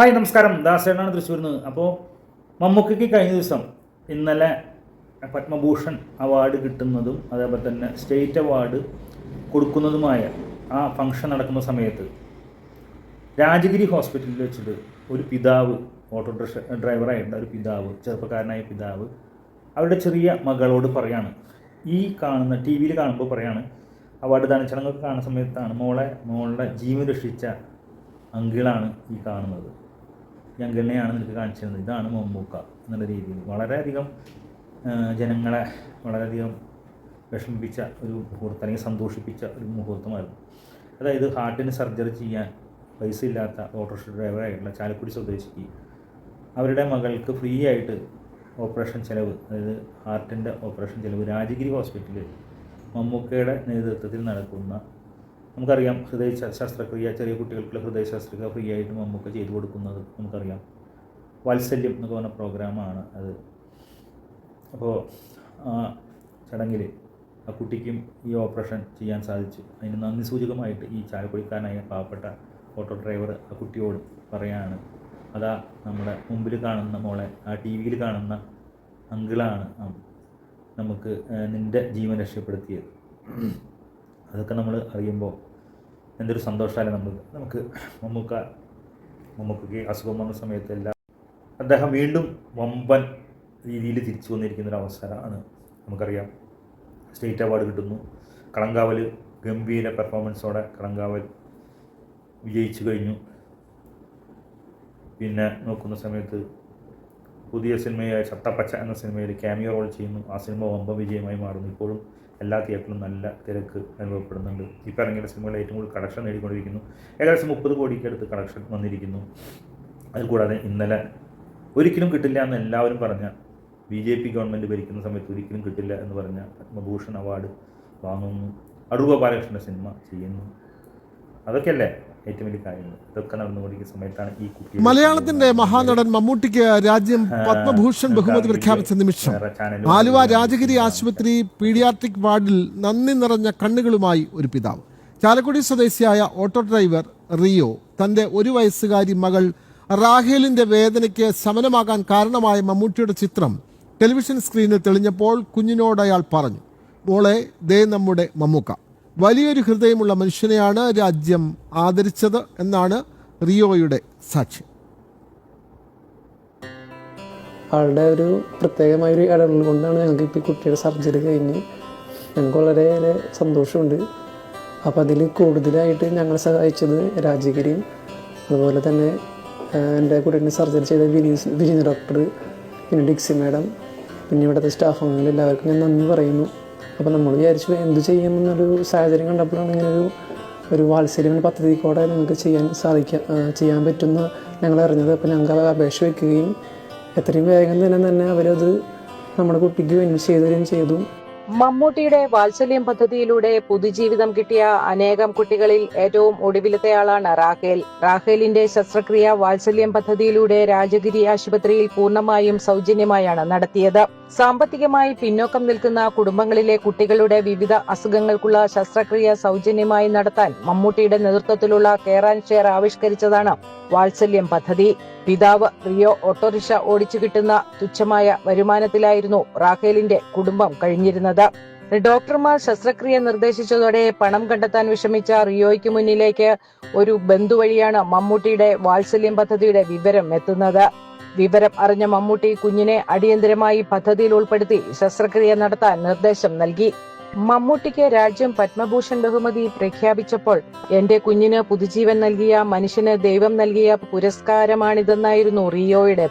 Hi നമസ്കാരം. ദാസേനാണ് തൃശ്ശൂരിൽ നിന്ന്. അപ്പോൾ മമ്മൂക്കയ്ക്ക് കഴിഞ്ഞ ദിവസം ഇന്നലെ പത്മഭൂഷൺ അവാർഡ് കിട്ടുന്നതും അതേപോലെ തന്നെ സ്റ്റേറ്റ് അവാർഡ് കൊടുക്കുന്നതുമായ ആ ഫംഗ്ഷൻ നടക്കുന്ന സമയത്ത് രാജഗിരി ഹോസ്പിറ്റലിൽ വെച്ചിട്ട് ഒരു പിതാവ് ഓട്ടോ ഡ്രഷ ഡ്രൈവറായിട്ടുള്ള ഒരു പിതാവ് ചെറുപ്പക്കാരനായ പിതാവ് അവരുടെ ചെറിയ മകളോട് പറയാണ്. ഈ കാണുന്ന ടി വിയിൽ കാണുമ്പോൾ പറയാണ് അവാർഡ് ദാന ചടങ്ങൊക്കെ കാണുന്ന സമയത്താണ് മോളെ മോളുടെ ജീവൻ രക്ഷിച്ച അങ്കിളാണ് ഈ കാണുന്നത്. ഈ അങ്കിളിനെയാണ് നിനക്ക് കാണിച്ചു തന്നത്. ഇതാണ് മമ്മൂക്ക എന്നുള്ള രീതിയിൽ. വളരെയധികം ജനങ്ങളെ വളരെയധികം വിഷമിപ്പിച്ച ഒരു മുഹൂർത്തം അല്ലെങ്കിൽ സന്തോഷിപ്പിച്ച ഒരു മുഹൂർത്തമായിരുന്നു. അതായത് ഹാർട്ടിന് സർജറി ചെയ്യാൻ പൈസ ഇല്ലാത്ത ഓട്ടോറിക്ഷ ഡ്രൈവറായിട്ടുള്ള ചാലക്കുടി സ്വദേശിക്ക് അവരുടെ മകൾക്ക് ഫ്രീ ആയിട്ട് ഓപ്പറേഷൻ ചെലവ് അതായത് ഹാർട്ടിന്റെ ഓപ്പറേഷൻ ചെലവ് രാജഗിരി ഹോസ്പിറ്റലിൽ മമ്മൂക്കയുടെ നേതൃത്വത്തിൽ നടക്കുന്ന നമുക്കറിയാം ഹൃദയ ശസ്ത്രക്രിയ ചെറിയ കുട്ടികൾക്കുള്ള ഹൃദയ ശസ്ത്രക്രിയ ഫ്രീ ആയിട്ട് നമുക്ക് ചെയ്തു കൊടുക്കുന്നത് നമുക്കറിയാം. വാത്സല്യം എന്നൊക്കെ പറഞ്ഞ പ്രോഗ്രാമാണ് അത്. അപ്പോൾ ആ ചടങ്ങിൽ ആ കുട്ടിക്കും ഈ ഓപ്പറേഷൻ ചെയ്യാൻ സാധിച്ചു. അതിന് നന്ദി സൂചകമായിട്ട് ഈ ചായപ്പൊടിക്കാരനായ പാവപ്പെട്ട ഓട്ടോ ഡ്രൈവർ ആ കുട്ടിയോട് പറയാണ്. അതാ നമ്മുടെ മുമ്പിൽ കാണുന്ന മോളെ ആ ടി വിയിൽ കാണുന്ന അങ്കിളാണ് നമുക്ക് നിന്റെ ജീവൻ രക്ഷപ്പെടുത്തിയത്. അതൊക്കെ നമ്മൾ അറിയുമ്പോൾ എന്തൊരു സന്തോഷമല്ലേ നമ്മൾ നമുക്ക് മമ്മൂക്ക മമ്മൂക്കയ്ക്ക് അസുഖം വന്ന സമയത്തെല്ലാം അദ്ദേഹം വീണ്ടും വമ്പൻ രീതിയിൽ തിരിച്ചു വന്നിരിക്കുന്ന ഒരു അവസരമാണ് നമുക്കറിയാം. സ്റ്റേറ്റ് അവാർഡ് കിട്ടുന്നു. കളങ്കാവൽ ഗംഭീര പെർഫോമൻസോടെ കളങ്കാവൽ വിജയിച്ചു കഴിഞ്ഞു. പിന്നെ നോക്കുന്ന സമയത്ത് പുതിയ സിനിമയായ ചത്തപ്പച്ച എന്ന സിനിമയിൽ ക്യാമിയോ റോൾ ചെയ്യുന്നു. ആ സിനിമ വമ്പ വിജയമായി മാറുന്നു. ഇപ്പോഴും എല്ലാ തിയേറ്ററിലും നല്ല തിരക്ക് അനുഭവപ്പെടുന്നുണ്ട്. ഇപ്പോൾ ഇറങ്ങിയ സിനിമകൾ ഏറ്റവും കൂടുതൽ കളക്ഷൻ നേടിക്കൊണ്ടിരിക്കുന്നു. ഏകദേശം മുപ്പത് കോടിക്ക് അടുത്ത് കളക്ഷൻ വന്നിരിക്കുന്നു. അതിൽ കൂടാതെ ഇന്നലെ ഒരിക്കലും കിട്ടില്ല എന്ന് എല്ലാവരും പറഞ്ഞ ബി ജെ പി ഗവൺമെന്റ് ഭരിക്കുന്ന സമയത്ത് ഒരിക്കലും കിട്ടില്ല എന്ന് പറഞ്ഞ പത്മഭൂഷൺ അവാർഡ് വാങ്ങുന്നു. അടൂർ ബാലകൃഷ്ണന്റെ സിനിമ ചെയ്യുന്നു. അതൊക്കെയല്ലേ? ഏറ്റവും വലിയ കാര്യങ്ങൾ ഇതൊക്കെ നടന്നുകൊണ്ടിരിക്കുന്ന സമയത്താണ് ഈ കുട്ടി മലയാളത്തിന്റെ മഹാനടൻ മമ്മൂട്ടിക്ക് രാജ്യം പത്മഭൂഷൺ ബഹുമതി പ്രഖ്യാപിച്ച നിമിഷം ആലുവ രാജഗിരി ആശുപത്രി പീഡിയാട്രിക് വാർഡിൽ നന്ദി നിറഞ്ഞ കണ്ണുകളുമായി ഒരു പിതാവ്. ചാലക്കുടി സ്വദേശിയായ ഓട്ടോ ഡ്രൈവർ റിയോ തന്റെ ഒരു വയസ്സുകാരി മകൾ റാഹേലിന്റെ വേദനയ്ക്ക് ശമനമാകാൻ കാരണമായ മമ്മൂട്ടിയുടെ ചിത്രം ടെലിവിഷൻ സ്ക്രീനിൽ തെളിഞ്ഞപ്പോൾ കുഞ്ഞിനോട് അയാൾ പറഞ്ഞു മോളെ ദേ നമ്മുടെ മമ്മൂക്ക. വലിയൊരു ഹൃദയമുള്ള മനുഷ്യനെയാണ് രാജ്യം ആദരിച്ചത് എന്നാണ് റിയോയുടെ സാക്ഷ്യം. ആളുടെ ഒരു പ്രത്യേകമായ ഒരു ഇടപെടൽ കൊണ്ടാണ് ഞങ്ങൾക്ക് ഇപ്പോൾ കുട്ടിയുടെ സർജറി കഴിഞ്ഞ്. ഞങ്ങൾക്ക് വളരെയേറെ സന്തോഷമുണ്ട്. അപ്പോൾ അതിൽ കൂടുതലായിട്ട് ഞങ്ങളെ സഹായിച്ചത് രാജഗിരിയും അതുപോലെ തന്നെ എന്റെ കുട്ടീന്റെ സർജറി ചെയ്ത വിനീസ് വിനീത് ഡോക്ടർ പിന്നെ ഡിക്സി മാഡം പിന്നെ ഇവിടുത്തെ സ്റ്റാഫ് അംഗങ്ങൾ എല്ലാവർക്കും ഞാൻ നന്ദി പറയുന്നു. അപ്പോൾ നമ്മൾ വിചാരിച്ചു എന്ത് ചെയ്യുമെന്നൊരു സാഹചര്യം കണ്ടപ്പോഴാണ് ഇങ്ങനെ ഒരു വാത്സല്യം പദ്ധതി കൂടെ ഞങ്ങൾക്ക് ചെയ്യാൻ സാധിക്കുക ചെയ്യാൻ പറ്റുന്ന ഞങ്ങൾ അറിഞ്ഞത്. അപ്പോൾ ഞങ്ങൾക്ക് അത് അപേക്ഷ വയ്ക്കുകയും എത്രയും വേഗം തന്നെ തന്നെ അവരത് നമ്മുടെ കുട്ടിക്ക് വേണ്ടി ചെയ്തുതരികയും ചെയ്തു. മമ്മൂട്ടിയുടെ വാത്സല്യം പദ്ധതിയിലൂടെ പുതുജീവിതം കിട്ടിയ അനേകം കുട്ടികളിൽ ഏറ്റവും ഒടുവിലത്തെയാളാണ് റാഹേൽ റാഹേലിന്റെ ശസ്ത്രക്രിയ വാത്സല്യം പദ്ധതിയിലൂടെ രാജഗിരി ആശുപത്രിയിൽ പൂർണമായും സൗജന്യമായാണ് നടത്തിയത്. സാമ്പത്തികമായി പിന്നോക്കം നിൽക്കുന്ന കുടുംബങ്ങളിലെ കുട്ടികളുടെ വിവിധ അസുഖങ്ങൾക്കുള്ള ശസ്ത്രക്രിയ സൗജന്യമായി നടത്താൻ മമ്മൂട്ടിയുടെ നേതൃത്വത്തിലുള്ള കെയർ ആൻഡ് ഷെയർ ആവിഷ്കരിച്ചതാണ് വാത്സല്യം പദ്ധതി. പിതാവ് റിയോ ഓട്ടോറിക്ഷ ഓടിച്ചു കിട്ടുന്ന തുച്ഛമായ വരുമാനത്തിലായിരുന്നു റാഖേലിന്റെ കുടുംബം കഴിഞ്ഞിരുന്നത്. ഡോക്ടർമാർ ശസ്ത്രക്രിയ നിർദ്ദേശിച്ചതോടെ പണം കണ്ടെത്താൻ വിഷമിച്ച റിയോയ്ക്ക് മുന്നിലേക്ക് ഒരു ബന്ധു വഴിയാണ് മമ്മൂട്ടിയുടെ വാത്സല്യം പദ്ധതിയുടെ വിവരം എത്തുന്നത്. വിവരം അറിഞ്ഞ മമ്മൂട്ടി കുഞ്ഞിനെ അടിയന്തരമായി പദ്ധതിയിൽ ഉൾപ്പെടുത്തി ശസ്ത്രക്രിയ നടത്താൻ നിർദ്ദേശം നൽകി. മമ്മൂട്ടിക്ക് രാജ്യം പത്മഭൂഷൺ ബഹുമതി പ്രഖ്യാപിച്ചപ്പോൾ എന്റെ കുഞ്ഞിന് പുതുജീവൻ നൽകിയ മനുഷ്യന് ദൈവം നൽകിയ പുരസ്കാരമാണിതെന്നായിരുന്നു റിയോയുടെ